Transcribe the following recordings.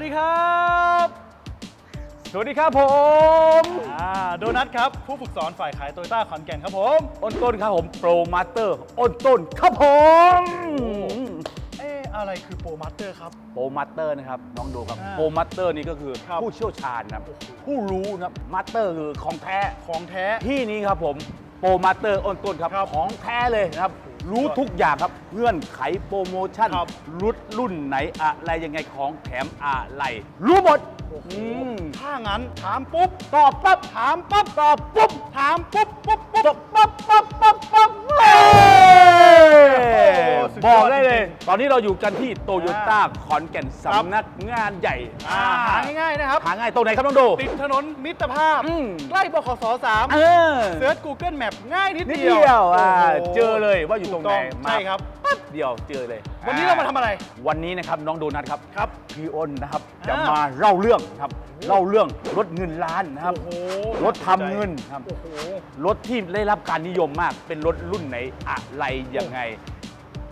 วัสดีครับ สวัสดีครับผมอ่าโดนัทครับ ผู้ฝึกสอนฝ่ายขายโตโยต้าขอนแก่นครับผม อ้นต้นครับผมโปรมาสเตอร์อ้นต้นครับผมเอ๊ะอะไรคือโปรมาสเตอร์ครับ โปรมาสเตอร์นะครับน้องดูครับอ่าโปรมาสเตอร์นี่ก็คือครับ ผู้เชี่ยวชาญนะครับผู้รู้นะครับมาสเตอร์คือของแท้ ของแท้ ที่นี้ครับผมโปรมาสเตอร์อ้นต้นครับ ครับของแท้เลยนะครับ รู้ทุกอย่างครับเงื่อนไขโปรโมชั่นครับ รุดรุ่นไหนอะไรยังไงของแถมอะไร รู้หมดอืมถ้างั้นถามปุ๊บ ตอบปั๊บถามปั๊บตอบปุ๊บ ถามปุ๊บปุ๊บปุ๊บปั๊บปั๊บปั๊บปั๊บปั๊บเย้สุดยอด บอกได้เลยจริงตอนนี้เราอยู่กันที่โตโยต้าขอนแก่นครับสำนักงานใหญ่อ่าหาง่ายๆนะครับ หาง่ายตรงไหนครับน้องโด ติดถนนมิตรภาพ อืม ใกล้บขสสามเออเซิร์ช Google Map ง่ายนิดนิดเดียวเดียวอ่าโโหเจอเลยว่าอยู่ตรงไหนถูกต้มาใช่ครับ ปั๊บเดียวเจอเลยวันนี้เรามาทำอะไร วันนี้นะครับน้องโดนัทครับครับพี่อ้นนะครับจะอ่าม มาเล่าเรื่องครับเล่าเรื่องรถเงินล้านนะครับ โอ้โหรถทำเงินครับ โอ้โห รถที่ได้รับการนิยมมากเป็นรถรุ่นไหนอะไรยังไง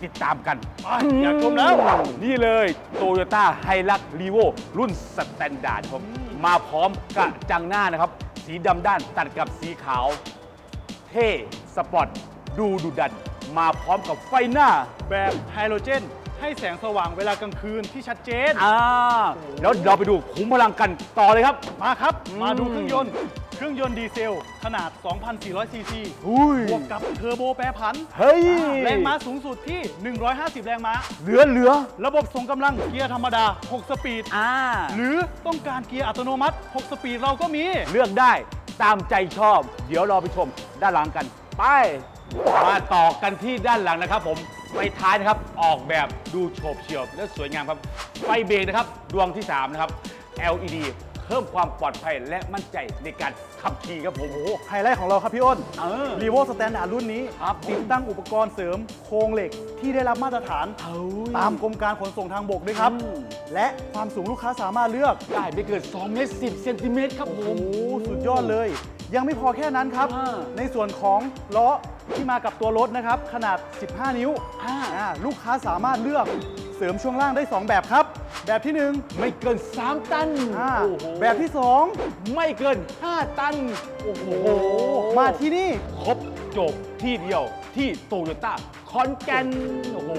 ติดตามกันอะอยากชมแล้ว นี่เลยโตโยต้าไฮรักรีโวรุ่นสแตนดาร์ดครับมาพร้อมกระจังหน้านะครับ สีดำด้านตัดกับสีขาว เท่ สปอร์ตดูดุดัน มาพร้อมกับไฟหน้าแบบไฮโดรเจน ให้แสงสว่างเวลากลางคืนที่ชัดเจน อ่าแล้วเราไปดูขุมพลังกันต่อเลยครับ มาครับอืมมาดูเครื่องยนต์ เครื่องยนต์ดีเซล ขนาด 2,400 ซีซีอุ้ย บวกกับเทอร์โบแปรผัน เฮ้ยแรงม้าสูงสุดที่ 150 แรงม้า เหลือเหลือระบบส่งกำลังเกียร์ธรรมดา 6 สปีด อ่า หรือต้องการเกียร์อัตโนมัติ 6 สปีดเราก็มี เลือกได้ตามใจชอบ เดี๋ยวเราไปชมด้านหลังกัน ไป มาต่อกันที่ด้านหลังนะครับผม ไฟท้ายนะครับ ออกแบบดูโฉบเฉี่ยวและสวยงามครับ ไฟเบรกนะครับ ดวงที่ 3 นะครับ LED เพิ่มความปลอดภัยและมั่นใจในการขับขี่ครับผม โอ้โหไฮไลท์ของเราครับพี่อ้นเออรีโวสแตนดาร์ดรุ่นนี้ ครับติดตั้งอุปกรณ์เสริมโครงเหล็กที่ได้รับมาตรฐาน เอ้ยตามกรมการขนส่งทางบกด้วยครับ อืม และความสูงลูกค้าสามารถเลือก ได้ไม่เกิน2เมตร10เซนติเมตรครับผโอ้ม โหสุดยอดเลย ยังไม่พอแค่นั้นครับ อ่า ในส่วนของล้อ ที่มากับตัวรถนะครับ ขนาด 15 นิ้วอ่าอ่าลูกค้าสามารถเลือกเสริมช่วงล่างได้ 2 แบบครับ แบบที่ไม่เกิน 3 ตัน1อ่าโอ้โหแบบที่ไม่เกิน 5 ตัน โอ้โห2มาที่นี่ ครบจบที่เดียวที่โตโยต้าคอนแกนโอ้โห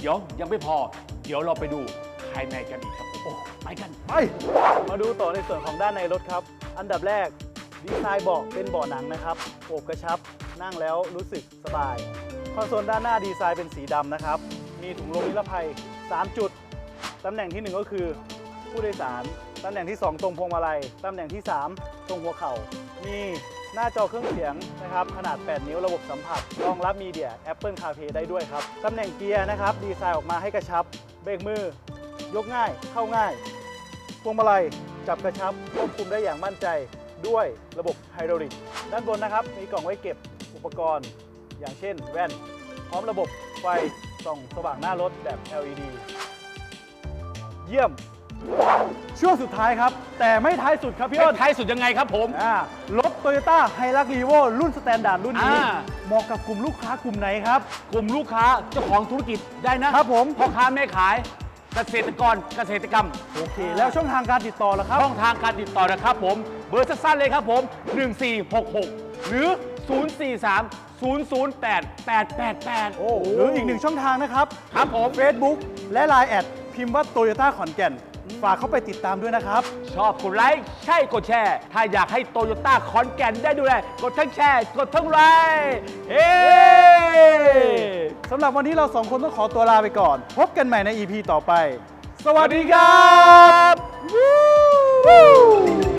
เดี๋ยวยังไม่พอ เดี๋ยวเราไปดูภายในกันอีกครับ โอ้ ไปกัน ไป มาดูต่อในส่วนของด้านในรถครับ อันดับแรก ดีไซน์เบาะเป็นเบาะหนังนะครับโอบกระชับนั่งแล้วรู้สึกสบาย คอนโซลด้านหน้าดีไซน์เป็นสีดำนะครับ มีถุงลมนิรภัย 3 จุด ตำแหน่งที่ 1 ก็คือผู้โดยสาร ตำแหน่งที่ 2 ตรงพวงมาลัย ตำแหน่งที่ 3 ตรงหัวเข่า มีหน้าจอเครื่องเสียงนะครับ ขนาด 8 นิ้วระบบสัมผัส รองรับมีเดีย Apple CarPlay ได้ด้วยครับ ตำแหน่งเกียร์นะครับ ดีไซน์ออกมาให้กระชับ เบรกมือ ยกง่าย เข้าง่าย พวงมาลัยจับกระชับควบคุมได้อย่างมั่นใจ ด้วยระบบไฮดรอลิก ด้านบนนะครับมีกล่องไว้เก็บอุปกรณ์ อย่างเช่นแว่น พร้อมระบบไฟส่องสว่างหน้ารถแบบ LED เยี่ยม ช่วงสุดท้ายครับ แต่ไม่ท้ายสุดครับพี่อ้นท้ายสุดยังไงครับผม อ่ารถ Toyota h i l u x r e v o รุ่นสแตนดาร์ดรุ่นนี้อ่า เหมาะกับกลุ่มลูกค้ากลุ่มไหนครับ กลุ่มลูกค้าเจ้าของธุรกิจได้นะครับผม พ่อค้าแม่ขาย เกษตรกรเกษตรกรรม โอเค แล้วช่องทางการติดต่อล่ะครับ ช่องทางการติดต่อนะครับผม เบอร์สั้นๆเลยครับผม 1466 หรือ 043 008 888 โอ้หรืออีกหนึ่งช่องทางนะครับ ครับผม Facebook และ Line แอดพิมพ์ว่า Toyota ขอนแก่น ฝากเข้าไปติดตามด้วยนะครับ ชอบกดไลค์ใช่กดแชร์ ถ้าอยากให้โตโยต้าขอนแก่นได้ดูแลกดทั้งแชร์ กดทั้งไลค์เฮ้สำหรับวันนี้เราสองคนต้องขอตัวลาไปก่อน พบกันใหม่ใน EP ต่อไป สสวัวัสสดีดีคครัรับ บ